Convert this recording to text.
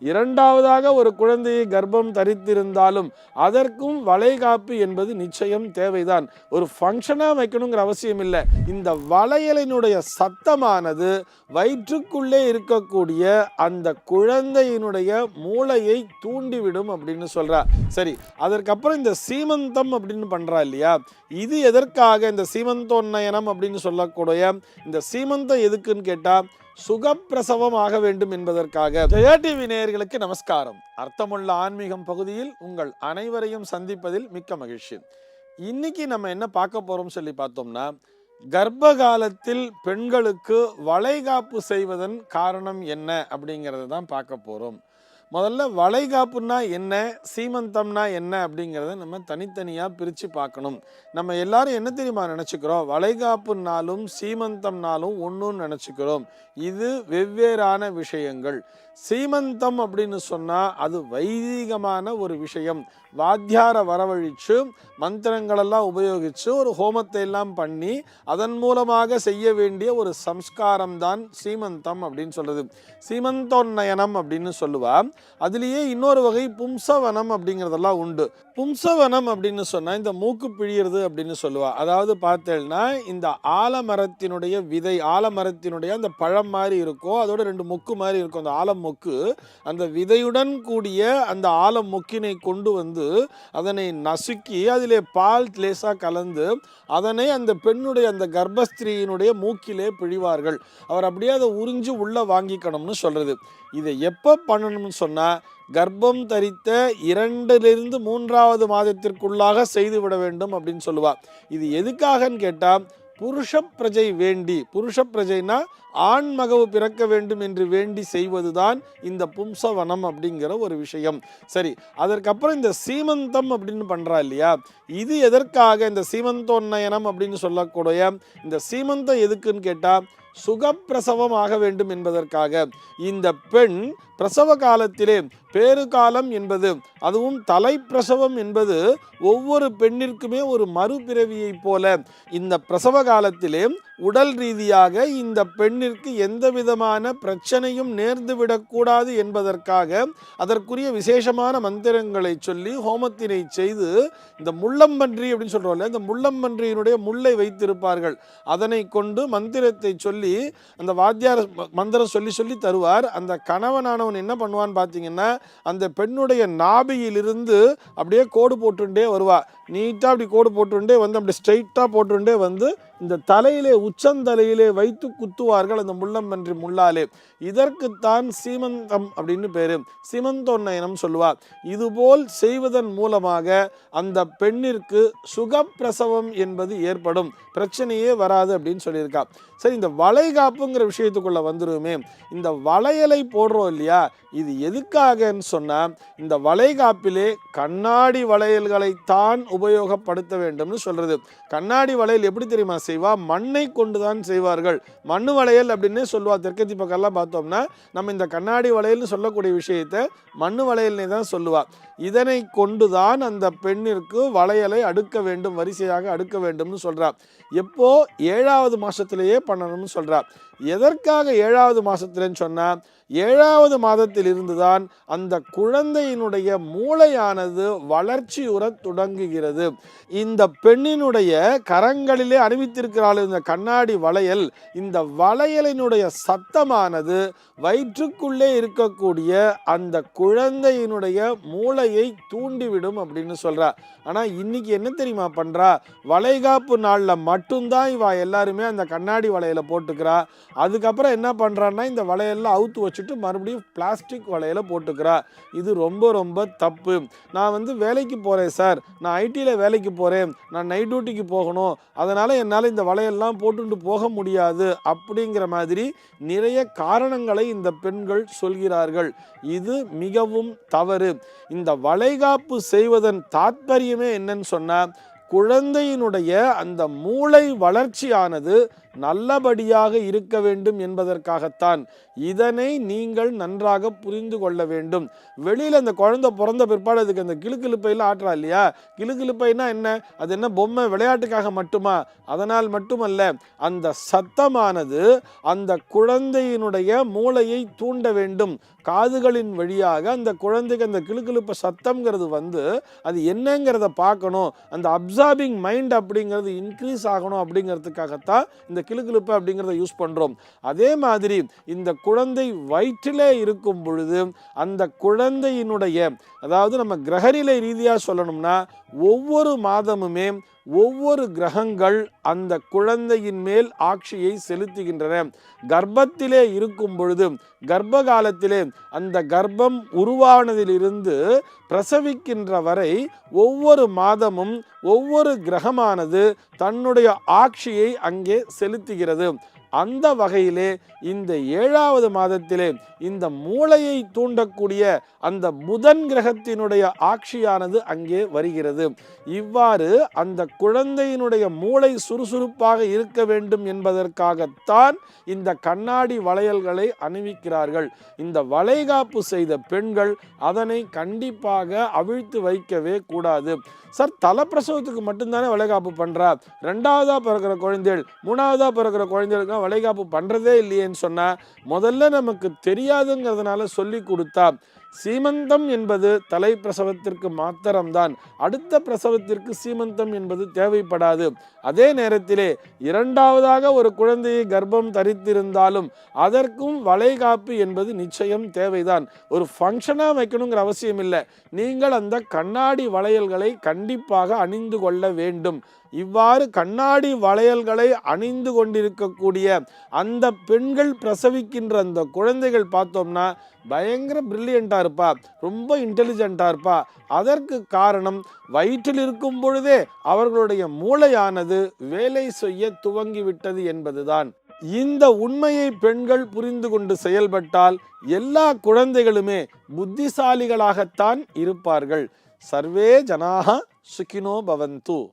இரண்டாவதாக ஒரு குழந்தையை கர்ப்பம் தரித்திருந்தாலும் அதற்கும் வளைகாப்பு என்பது நிச்சயம் தேவைதான். ஒரு ஃபங்க்ஷனாக வைக்கணுங்கிற அவசியம் இல்லை. இந்த வளையலினுடைய சத்தமானது வயிற்றுக்குள்ளே இருக்கக்கூடிய அந்த குழந்தையினுடைய மூளையை தூண்டிவிடும் அப்படின்னு சொல்கிறா சரி அதற்கப்புறம் இந்த சீமந்தம் அப்படின்னு பண்ணுறா இல்லையா? இது எதற்காக இந்த சீமந்தோன்னயனம் அப்படின்னு சொல்லக்கூடிய இந்த சீமந்தம் எதுக்குன்னு கேட்டால் சுகப்பிரசவம் ஆக வேண்டும் என்பதற்காக. ஜெயா டிவி நேயர்களுக்கு நமஸ்காரம். அர்த்தமுள்ள ஆன்மீகம் பகுதியில் உங்கள் அனைவரையும் சந்திப்பதில் மிக்க மகிழ்ச்சி. இன்னைக்கு நம்ம என்ன பார்க்க போறோம் சொல்லி பார்த்தோம்னா கர்ப்ப காலத்தில் பெண்களுக்கு வளைகாப்பு செய்வதன் காரணம் என்ன அப்படிங்கிறத தான் பார்க்க போறோம். முதல்ல வளைகாப்புன்னா என்ன சீமந்தம்னா என்ன அப்படிங்கிறத நம்ம தனித்தனியாக பிரித்து பார்க்கணும். நம்ம எல்லாரும் என்ன தெரியுமா நினச்சிக்கிறோம்? வளைகாப்புனாலும் சீமந்தம்னாலும் ஒன்றுன்னு நினச்சிக்கிறோம். இது வெவ்வேறான விஷயங்கள். சீமந்தம் அப்படின்னு சொன்னால் அது வைதீகமான ஒரு விஷயம். வாத்தியார வரவழித்து மந்திரங்களெல்லாம் உபயோகித்து ஒரு ஹோமத்தை எல்லாம் பண்ணி அதன் மூலமாக செய்ய வேண்டிய ஒரு சம்ஸ்காரம் தான் சீமந்தம் அப்படின்னு சொல்கிறது சீமந்தோன்னயனம் அப்படின்னு சொல்லுவா. அதுலேயே இன்னொரு வகை பும்சவனம் அப்படிங்கிறதெல்லாம் உண்டு. பும்சவனம் அப்படின்னு சொன்னால் இந்த மூக்கு பிழியிறது அப்படின்னு சொல்லுவாள் அதாவது பார்த்தேன்னா இந்த ஆலமரத்தினுடைய விதை ஆலமரத்தினுடைய அந்த பழம் மாதிரி இருக்கும் அதோட ரெண்டு மொக்கு மாதிரி இருக்கும் அந்த ஆலம் மொக்கு அந்த விதையுடன் கூடிய அந்த ஆலம் மொக்கினை கொண்டு வந்து அதனை நசுக்கி அதிலே பால் லேசாக கலந்து அதனை அந்த பெண்ணுடைய அந்த கர்ப்பஸ்திரீயினுடைய மூக்கிலே பிழிவார்கள். அவர் அப்படியே அதை உறிஞ்சு உள்ளே வாங்கிக்கணும்னு சொல்கிறது இதை எப்போ பண்ணணும்னு சொன்னால் கர்ப்பம் தரித்த இரண்டிலிருந்து மூன்றாவது மாதத்திற்குள்ளாக செய்துவிட வேண்டும் அப்படின்னு சொல்லுவார் இது எதுக்காகன்னு கேட்டால் புருஷ பிரஜை வேண்டி புருஷ பிரஜைனா ஆண் மகவு பிறக்க வேண்டும் என்று வேண்டி செய்வதுதான் இந்த பும்சவனம் அப்படிங்கிற ஒரு விஷயம். சரி அதற்கப்புறம் இந்த சீமந்தம் அப்படின்னு பண்ணுறா இல்லையா? இது எதற்காக இந்த சீமந்தோன்னயனம் அப்படின்னு சொல்லக்கூடிய இந்த சீமந்தம் எதுக்குன்னு கேட்டால் சுகப்பிரசவம் ஆக வேண்டும் என்பதற்காக. இந்த பெண் பிரசவ காலத்திலே பேறுகாலம் என்பது அதுவும் தலைப்பிரசவம் என்பது ஒவ்வொரு பெண்ணிற்குமே ஒரு மறுபிறவியைப் போல. இந்த பிரசவ காலத்திலே உடல் ரீதியாக இந்த பெண்ணிற்கு எந்த விதமான பிரச்சனையும் நேர்ந்து விடக்கூடாது என்பதற்காக அதற்குரிய விசேஷமான மந்திரங்களை சொல்லி ஹோமத்தினை செய்து இந்த முள்ளம்பன்றி அப்படின்னு சொல்கிறோம்ல இந்த முள்ளம்பன்றியினுடைய முல்லை வைத்திருப்பார்கள். அதனை கொண்டு மந்திரத்தை சொல்லி அந்த வாத்தியார் மந்திரம் சொல்லி சொல்லி தருவார். அந்த கணவனானவன் என்ன பண்ணுவான்னு பார்த்தீங்கன்னா அந்த பெண்ணுடைய நாபியிலிருந்து அப்படியே கோடு போட்டுண்டே வருவா. நீட்டாக அப்படி கோடு போட்டுண்டே வந்து அப்படி ஸ்ட்ரைட்டாக போட்டுண்டே வந்து இந்த தலையிலே உச்சந்தலையிலே வைத்து குத்துவார்கள் அந்த முள்ளம்பன்றி முள்ளாலே. இதற்குத்தான் சீமந்தம் அப்படின்னு பேரு. சீமந்தோன்னயனம் சொல்லுவார் இதுபோல் செய்வதன் மூலமாக அந்த பெண்ணிற்கு சுகப்பிரசவம் என்பது ஏற்படும். பிரச்சனையே வராது அப்படின்னு சொல்லியிருக்கா. சரி இந்த வளைகாப்புங்கிற விஷயத்துக்குள்ள வந்துருமே. இந்த வளையலை போடுறோம் இல்லையா? இது எதுக்காகன்னு சொன்னால் இந்த வளைகாப்பிலே கண்ணாடி வளையல்களைத்தான் உபயோகப்படுத்த வேண்டும்னு சொல்றது. கண்ணாடி வளையல் எப்படி தெரியுமா செய்வா மண்ணை கொண்டுதான் செய்வார்கள். மண்ணு வளையல் அப்படின்னே சொல்லுவா தெற்கத்தி பக்கம்லாம் பார்த்தோம்னா நம்ம இந்த கண்ணாடி வளையல்னு சொல்லக்கூடிய விஷயத்தை மண்ணு வளையல்னே தான் சொல்லுவா. இதனை கொண்டுதான் அந்த பெண்ணிற்கு வளையலை அடுக்க வேண்டும் வரிசையாக அடுக்க வேண்டும்னு சொல்றா. எப்போ? ஏழாவது மாசத்திலேயே பண்ணணும்னு சொல்றா. எதற்காக ஏழாவது மாசத்துலன்னு சொன்னால் ஏழாவது மாதத்தில் இருந்துதான் அந்த குழந்தையினுடைய மூளையானது வளர்ச்சியுற தொடங்குகிறது. இந்த பெண்ணினுடைய கரங்களிலே அணிவித்திருக்கிறாள் இந்த கண்ணாடி வளையல் இந்த வளையலினுடைய சத்தமானது வயிற்றுக்குள்ளே இருக்கக்கூடிய அந்த குழந்தையினுடைய மூளையை தூண்டிவிடும் அப்படின்னு சொல்கிறா ஆனால் இன்னைக்கு என்ன தெரியுமா பண்ணுறா வளைகாப்பு நாளில் மட்டும்தான் இவா எல்லாருமே அந்த கண்ணாடி வளையலை போட்டுக்கிறா. அதுக்கப்புறம் என்ன பண்ணுறான்னா இந்த வலையெல்லாம் அவுத்து வச்சுட்டு மறுபடியும் பிளாஸ்டிக் வளையலை போட்டுக்கிறா. இது ரொம்ப ரொம்ப தப்பு. நான் வந்து வேலைக்கு போகிறேன் சார் நான் ஐடியில் வேலைக்கு போகிறேன் நான் நைட் டியூட்டிக்கு போகணும். அதனால் என்னால் இந்த வளையல்லாம் போட்டுட்டு போக முடியாது. அப்படிங்கிற மாதிரி நிறைய காரணங்களை இந்த பெண்கள் சொல்கிறார்கள். இது மிகவும் தவறு. இந்த வளைகாப்பு செய்வதன் தாத்பரியமே என்னன்னு சொன்னால் குழந்தையினுடைய அந்த மூளை வளர்ச்சியானது நல்லபடியாக இருக்க வேண்டும் என்பதற்காகத்தான். இதனை நீங்கள் நன்றாக புரிந்து கொள்ள வேண்டும். வெளியில் அந்த குழந்தை பிறந்த பிற்பாடு அதுக்கு அந்த கிளுகிழுப்பையெல்லாம் ஆட்டுறா இல்லையா? கிளுக்கிழுப்பைனா என்ன? அது என்ன பொம்மை விளையாட்டுக்காக மட்டுமா? அதனால் மட்டுமல்ல அந்த சத்தமானது அந்த குழந்தையினுடைய மூளையை தூண்ட வேண்டும். காதுகளின் வழியாக அந்த குழந்தைக்கு அந்த கிளுக்கிழுப்பு சத்தம்ங்கிறது வந்து அது என்னங்கிறத பார்க்கணும். அந்த அப்சார்பிங் மைண்ட் அப்படிங்கிறது இன்க்ரீஸ் ஆகணும் அப்படிங்கிறதுக்காகத்தான் இந்த கிளுகிழுப்பு அப்படிங்கிறத யூஸ் பண்ணுறோம் அதே மாதிரி இந்த குழந்தை வயிற்றிலே இருக்கும் பொழுது அந்த குழந்தையினுடைய அதாவது நம்ம கிரகநிலை ரீதியாக சொல்லணும்னா ஒவ்வொரு மாதமுமே ஒவ்வொரு கிரகங்கள் அந்த குழந்தையின் மேல் ஆட்சியை செலுத்துகின்றன. கர்ப்பத்திலே இருக்கும் பொழுது கர்ப்ப காலத்திலே அந்த கர்ப்பம் உருவானதிலிருந்து பிரசவிக்கின்ற வரை ஒவ்வொரு மாதமும் ஒவ்வொரு கிரகமானது தன்னுடைய ஆட்சியை அங்கே செலுத்துகிறது. அந்த வகையிலே இந்த ஏழாவது மாதத்திலே இந்த மூளையை தூண்டக்கூடிய அந்த புதன் கிரகத்தினுடைய ஆட்சியானது அங்கே வருகிறது. இவ்வாறு அந்த குழந்தையினுடைய மூளை சுறுசுறுப்பாக இருக்க வேண்டும் என்பதற்காகத்தான் இந்த கண்ணாடி வளையல்களை அணிவிக்கிறார்கள். இந்த வளைகாப்பு செய்த பெண்கள் அதனை கண்டிப்பாக அவிழ்த்து வைக்கவே கூடாது. சார் தலைப்பிரசவத்துக்கு மட்டும்தானே வளைகாப்பு பண்ணுறா ரெண்டாவதாக பிறக்கிற குழந்தைகள் மூணாவதாக பிறக்கிற குழந்தைகளுக்கு வளைகாப்பு பண்றதே இல்லையேன்னு சொன்னா முதல்ல நமக்கு தெரியாதுங்கிறதுனால சொல்லி கொடுத்தா சீமந்தம் என்பது தலை பிரசவத்திற்கு மாத்திரம்தான். அடுத்த பிரசவத்திற்கு சீமந்தம் என்பது தேவைப்படாது. அதே நேரத்திலே இரண்டாவதாக ஒரு குழந்தையை கர்ப்பம் தரித்திருந்தாலும் அதற்கும் வளைகாப்பு என்பது நிச்சயம் தேவைதான். ஒரு ஃபங்க்ஷனாக வைக்கணுங்கிற அவசியம் இல்லை. நீங்கள் அந்த கண்ணாடி வளையல்களை கண்டிப்பாக அணிந்து கொள்ள வேண்டும். இவ்வாறு கண்ணாடி வளையல்களை அணிந்து கொண்டிருக்கக்கூடிய அந்த பெண்கள் பிரசவிக்கின்ற அந்த குழந்தைகள் பார்த்தோம்னா பயங்கர பிரில்லியண்ட்டாக இருப்பா. ரொம்ப இன்டெலிஜெண்ட்டாக இருப்பா. அதற்கு காரணம் வயிற்றில் இருக்கும் பொழுதே அவர்களுடைய மூளையானது வேலை செய்ய துவங்கிவிட்டது என்பதுதான். இந்த உண்மையை பெண்கள் புரிந்து கொண்டு செயல்பட்டால் எல்லா குழந்தைகளுமே புத்திசாலிகளாகத்தான் இருப்பார்கள். சர்வே ஜனாக சுகினோ பவந்து.